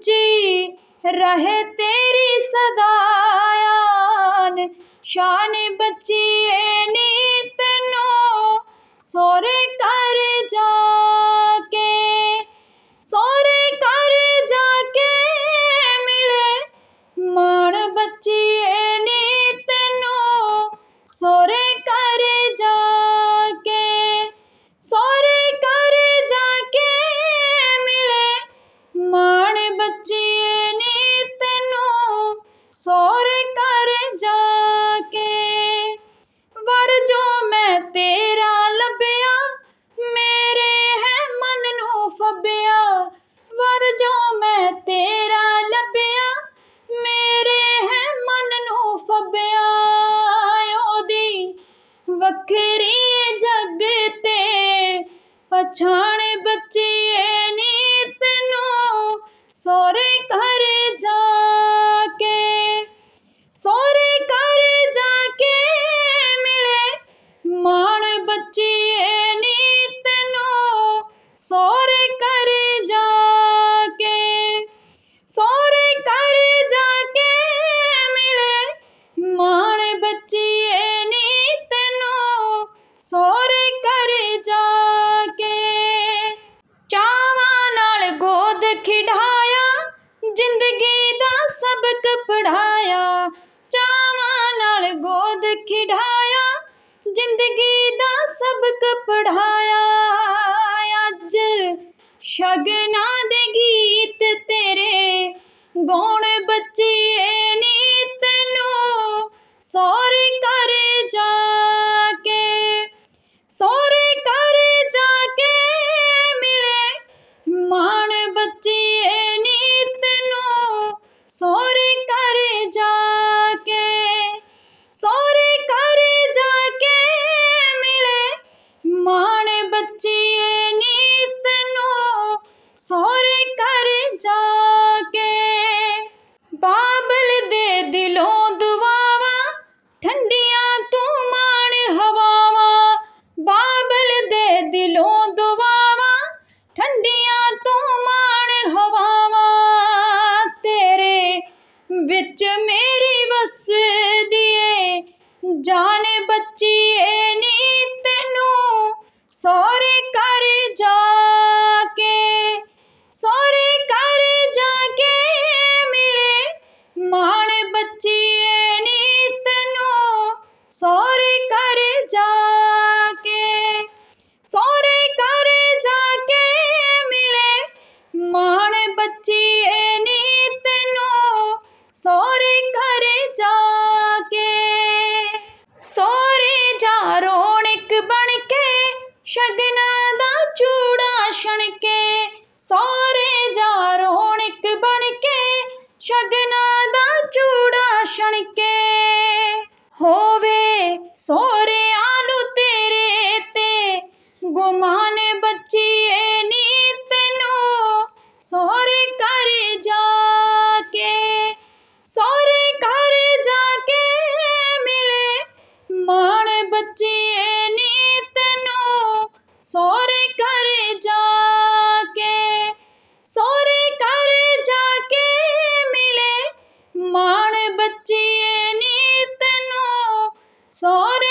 ਉੱਚੀ ਰਹੇ ਤੇਰੀ ਸਦਾਇਆਨ ਸ਼ਾਨ ਬਚੀਏ ਨੀ ਤੈਨੂੰ ਸੋਰੇ ਪਛਾਣੇ ਬੱਚੀਏ ਨੀ ਤੈਨੂੰ ਸੋਰੇ ਘਰ ਜਾ ਕੇ ਸੋਰੇ ਘਰ ਜਾ ਕੇ ਮਿਲੇ। ਮਾਣ ਬੱਚੀਏ ਨੀ ਤੈਨੂੰ ਸੋਰੇ ਘਰ ਜਾ ਕੇ ਸੋਰੇ ਸਬਕ ਪੜਾਇਆ ਚਾਵਾਂ ਨਾਲ ਗੋਦ ਖਿਡਾਇਆ, ਜ਼ਿੰਦਗੀ ਦਾ ਸਬਕ ਪੜਾਇਆ ਅੱਜ ਸ਼ਗਨਾ ਦੇ ਗੀਤ ਤੇਰੇ ਗੋਣ ਬੱਚੇ ਨੀ ਤੈਨੂੰ ਸੋਰੇ ਕਰ ਜਾ। വെളിച്ചമേ ਸ਼ਗਨਾਂ ਦਾ ਚੂੜਾ ਛਣ ਕੇ ਸੋਰੇ ਜਾ ਰੋਣਕ ਬਣ ਕੇ ਸ਼ਗਨਾਂ ਦਾ ਚੂੜਾ ਛਣ ਕੇ ਹੋਵੇ ਸੋਰੇ ਆਲੂ ਤੇਰੇ ਤੇ, ਗੁਮਾਨ ਬੱਚੀਏ ਨੀ ਤੈਨੂੰ ਸੋ Sorry.